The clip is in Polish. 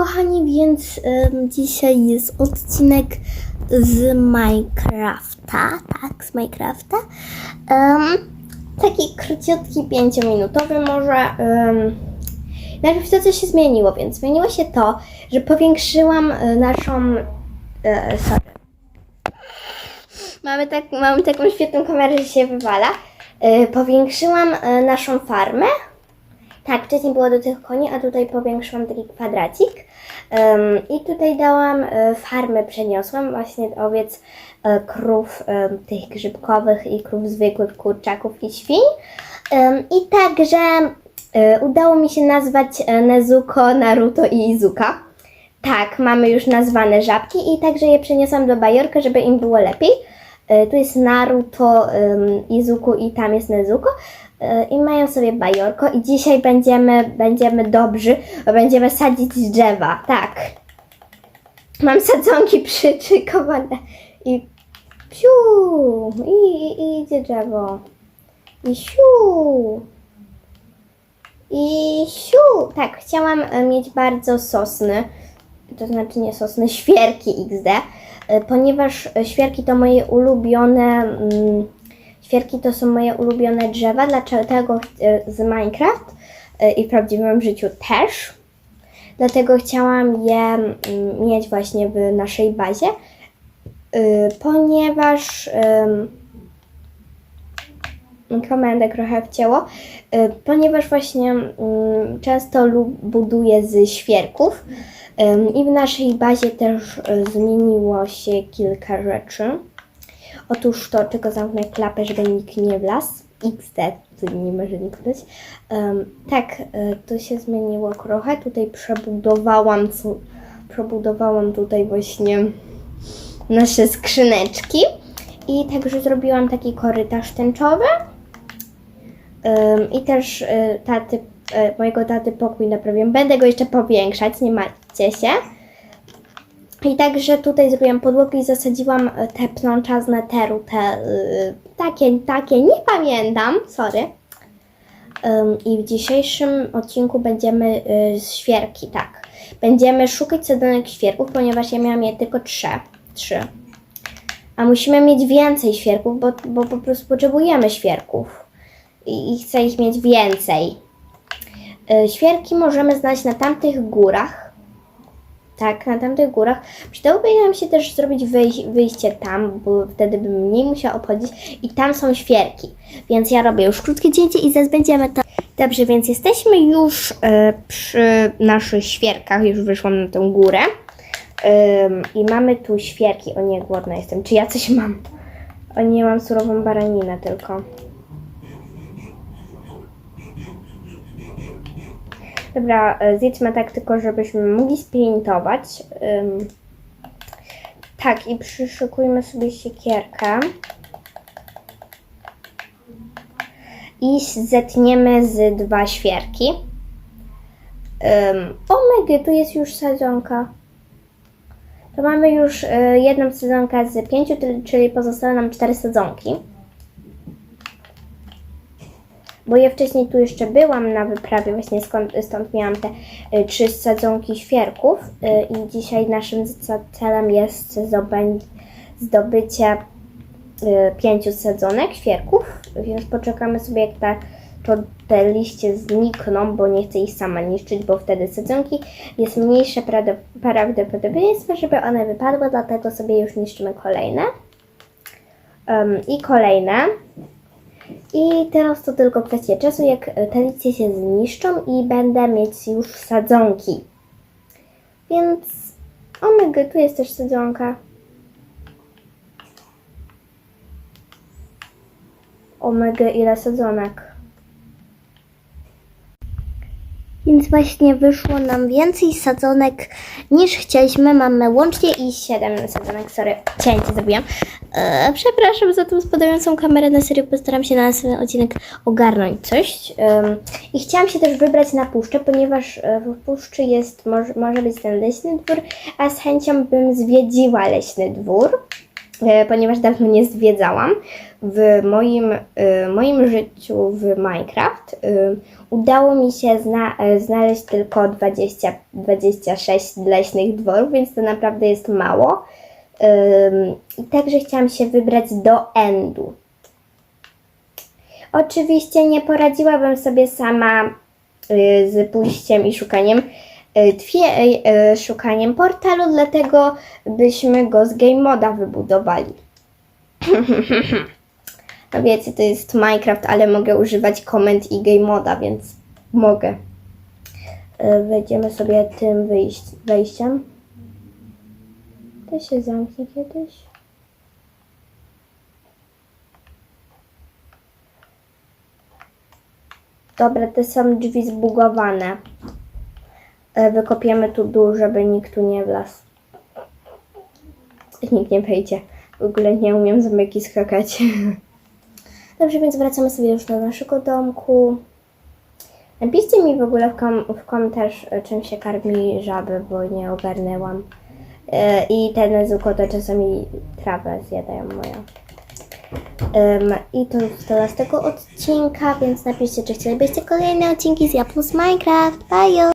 kochani, więc em, dzisiaj jest odcinek z Minecrafta, tak, z Minecrafta. Em, taki króciutki, pięciominutowy może. Um, najpierw to, co się zmieniło, więc zmieniło się to, że powiększyłam e, naszą... E, sorry. Mamy, tak, mamy taką świetną kamerę, że się wywala. E, powiększyłam e, naszą farmę. Tak, wcześniej było do tych koni, a tutaj powiększyłam taki kwadracik. Em, I tutaj dałam e, farmę, przeniosłam właśnie owiec, e, krów em, tych grzybkowych i krów zwykłych, kurczaków i świń. Em, I także e, udało mi się nazwać e, Nezuko, Naruto i Izuka. Tak, mamy już nazwane żabki i także je przeniosłam do Bajorka, żeby im było lepiej. E, Tu jest Naruto, um, Izuku i tam jest Nezuko. I mają sobie bajorko i dzisiaj będziemy, będziemy dobrzy, bo będziemy sadzić drzewa, tak. Mam sadzonki przyczekowane i piu, i, i, i idzie drzewo. I siu. I siu. Tak, chciałam e, mieć bardzo sosny, to znaczy nie sosny, świerki XD, e, ponieważ e, świerki to moje ulubione, mm, świerki to są moje ulubione drzewa, dlaczego e, z Minecraft e, i w prawdziwym życiu też. Dlatego chciałam je mm, mieć właśnie w naszej bazie, e, ponieważ komendę trochę wcięło, ponieważ właśnie mm, często buduję z świerków i w naszej bazie też zmieniło się kilka rzeczy. Otóż to, tylko zamknę klapę, żeby nikt nie wlazł. XD, tu nie może nikt być. Ym, tak, y, to się zmieniło trochę. Tutaj przebudowałam, przebudowałam tutaj właśnie nasze skrzyneczki. I także zrobiłam taki korytarz tęczowy. Ym, I też y, taty, y, mojego taty pokój naprawiłem. Będę go jeszcze powiększać, nie martwcie się. I także tutaj zrobiłam podłogę i zasadziłam y, te pnącza z neteru, te y, takie, takie, nie pamiętam, sorry. Ym, I w dzisiejszym odcinku będziemy y, świerki, tak. Będziemy szukać sadzonek świerków, ponieważ ja miałam je tylko trzy. trzy. A musimy mieć więcej świerków, bo, bo po prostu potrzebujemy świerków. I, i chcę ich mieć więcej. Y, Świerki możemy znaleźć na tamtych górach. Tak, na tamtych górach. Przydałoby nam się też zrobić wyjś, wyjście tam, bo wtedy bym mniej musiał obchodzić. I tam są świerki. Więc ja robię już krótkie cięcie i zaraz będziemy to. Dobrze, więc jesteśmy już y, przy naszych świerkach. Już wyszłam na tą górę. I mamy tu świerki. O nie, głodna jestem. Czy ja coś mam? O nie, mam surową baraninę tylko. Dobra, e, zjedźmy tak tylko, żebyśmy mogli sprintować. Tak, i przyszykujmy sobie siekierkę. I zetniemy z dwa świerki. Um, o mega, tu jest już sadzonka. To mamy już e, jedną sadzonkę z pięciu, czyli pozostały nam cztery sadzonki. Bo ja wcześniej tu jeszcze byłam na wyprawie, właśnie skąd, stąd miałam te y, trzy sadzonki świerków y, i dzisiaj naszym celem jest zdobycie y, pięciu sadzonek świerków, więc poczekamy sobie jak ta, to te liście znikną, bo nie chcę ich sama niszczyć, bo wtedy sadzonki jest mniejsze prawdopodobieństwo, żeby one wypadły, dlatego sobie już niszczymy kolejne. Em, I kolejne. I teraz to tylko kwestia czasu, jak te liście się zniszczą i będę mieć już sadzonki. Więc omega, tu jest też sadzonka. Omega, ile sadzonek. Więc właśnie wyszło nam więcej sadzonek niż chcieliśmy. Mamy łącznie i 7 sadzonek. Sorry, cięcie zrobiłam. E, przepraszam za tą spadającą kamerę. Na serio postaram się na następny odcinek ogarnąć coś. I chciałam się też wybrać na puszczę, ponieważ e, w puszczy jest, może, może być ten leśny dwór, a z chęcią bym zwiedziła leśny dwór. E, ponieważ dawno nie zwiedzałam. W moim, e, moim życiu w Minecraft e, udało mi się zna, znaleźć tylko 20, 26 leśnych dworów, więc to naprawdę jest mało. Także chciałam się wybrać do Endu. Oczywiście nie poradziłabym sobie sama z pójściem i szukaniem y, twie, y, y, szukaniem portalu, dlatego byśmy go z game moda wybudowali. No wiecie, to jest Minecraft, ale mogę używać komend i game moda, więc mogę. Wejdziemy sobie tym wyjść, wejściem. To się zamknie kiedyś. Dobra, te są drzwi zbugowane. E, Wykopiemy tu dół, żeby nikt tu nie wlazł. Nikt nie wejdzie. W ogóle nie umiem zamyki skakać. Dobrze, więc wracamy sobie już do naszego domku. Napiszcie mi w ogóle w, kom- w komentarz, e, czym się karmi żaby, bo nie ogarnęłam. E, I te nezuko to czasami trawę zjadają moją. I to już z tego odcinka, więc napiszcie, czy chcielibyście kolejne odcinki z Ja plus Minecraft. Bye!